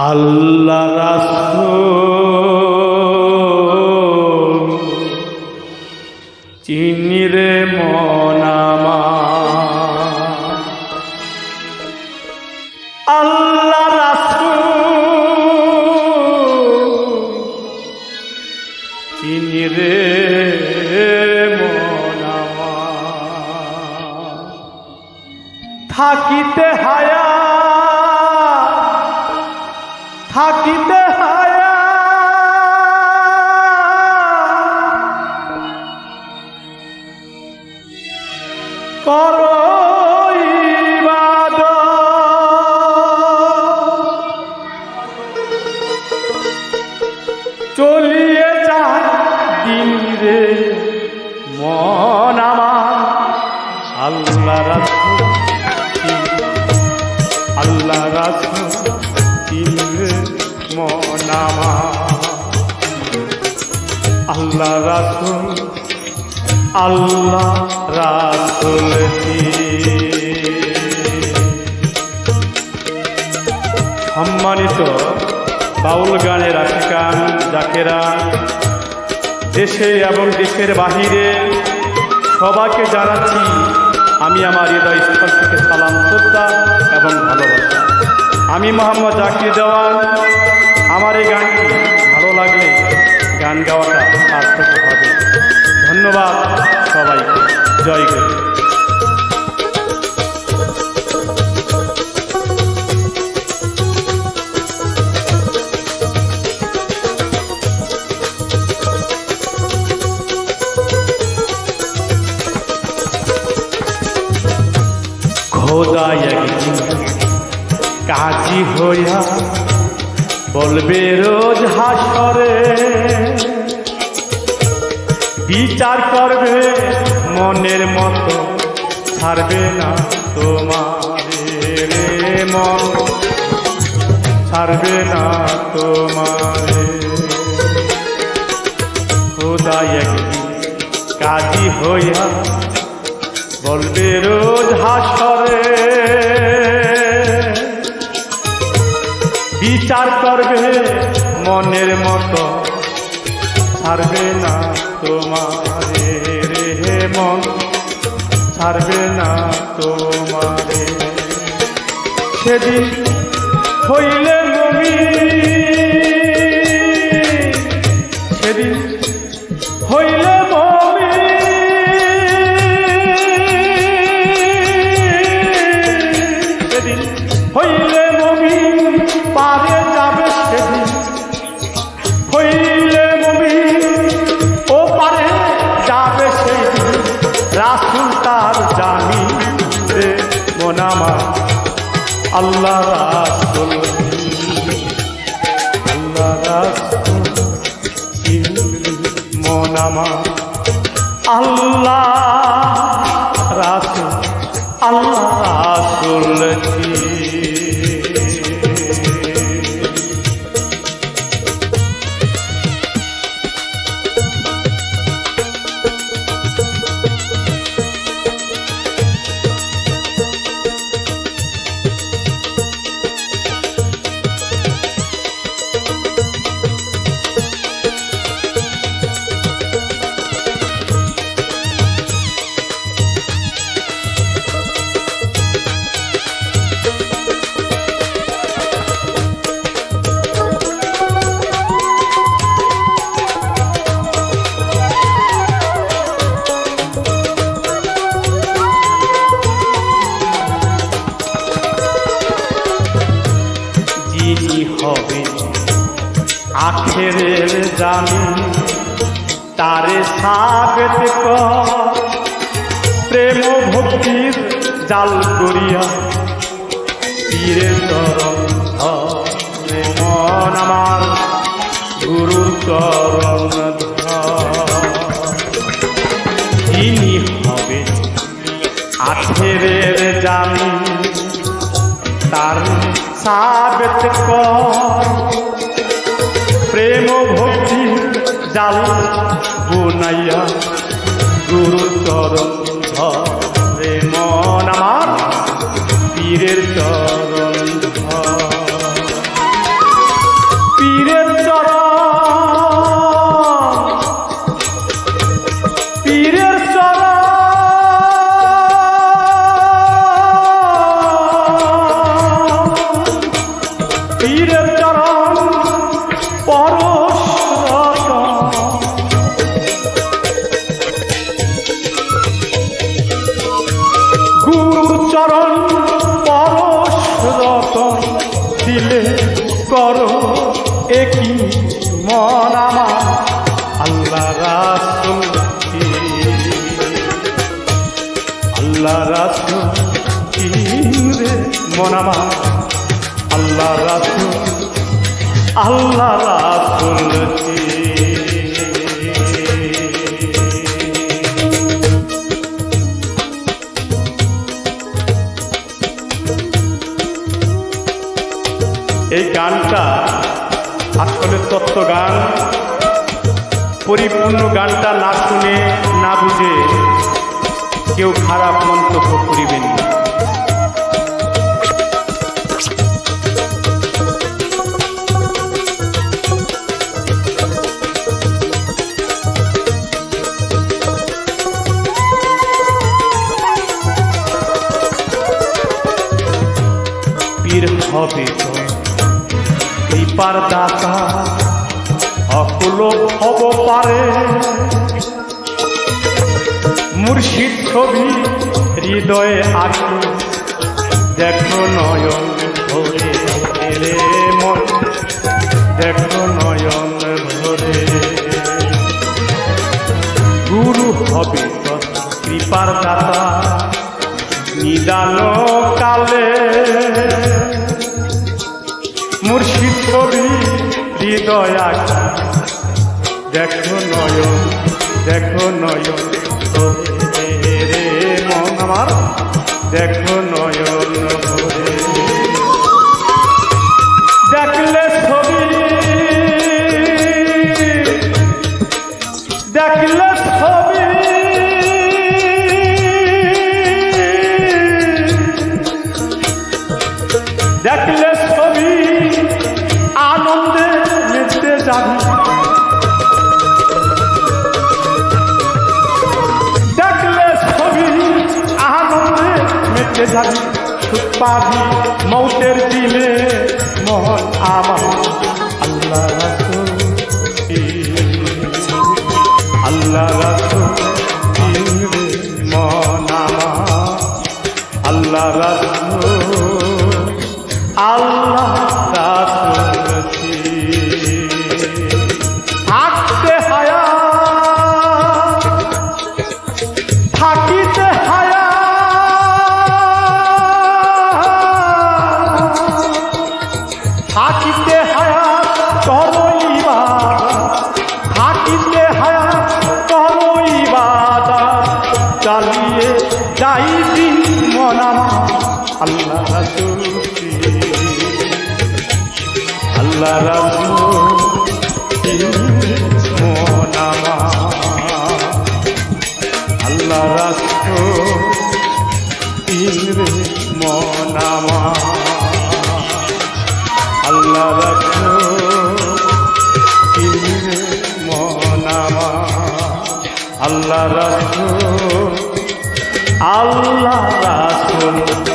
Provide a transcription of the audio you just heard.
আল্লাহ রাসূল চিনি রে মনামা রে থাকিতে চলিয়ে যায় দিন রে। মন আমার আল্লাহ আল্লাহ রাসূল চিনরে মন আমার আল্লাহ রাসূল আল্লাহ রাসূল সম্মানিত বাউল গানের আশিকান, জাকেরা। দেশে এবং দেশের বাহিরে সবাইকে জানাচ্ছি, আমি আমার হৃদয় স্থল থেকে সালাম, শ্রদ্ধা এবং ভালোবাসা। আমি মোহাম্মদ জাকির দেওয়ান আমার এই গানটি ভালো লাগলে গান গাওয়াটা সার্থক হবে। ধন্যবাদ সবাইকে। জয় গুরু। খোদা একদিন কাজী হইয়া বলবে রোজ হাসরে বিচার করবে মনের মতো ছাড়বে না তোমার মন ছাড়বে না তোমার খোদা একদিন কাজী হইয়া বলবে রোজ বিচার করবে মনের মতো। ছাড়বে না তোমারে রে মন। ছাড়বে না তোমারে। সেদিন হইলে নবী সেদিন হইলে মোনামা আল্লাহ রাসুল। আল্লাহ রাসুল মনামা আল্লাহ রাসুল আল্লাহ রাসুল যিনি আখেরের জানি তারে সাবেত কর। প্রেম ভক্তির জাল করিয়া পীরের চরণ ধরে মন আমার, গুরুর চরণ যিনি হবে আখেরের জানি তার সাবেত কর। জাল বুনাইয়া গুরু চরণ আল্লাহ এই গানটা আসলে তত্ত্ব গান। পরিপূর্ণ গানটা না শুনে, না বুঝে কেউ খারাপ মন্তব্য করিবেন না। হবে কৃপার দাতা অকুল হব পারে। মুর্শিদ ছবি হৃদয়ে আঁকি দেখো নয় ভরে ছবি হৃদয় আঁকা। দেখো নয়ন দেখো ভরে রে মন আমার দেখো সুখ পাবি মৌতের দিলে মন আমার আল্লাহ আল্লাহ রাসূল আল্লাহ রাসূল মনামা আল্লাহ রাসূল মনামা আল্লাহ রাসূল মনামা আল্লাহ রাসূল আল্লাহ রাসূল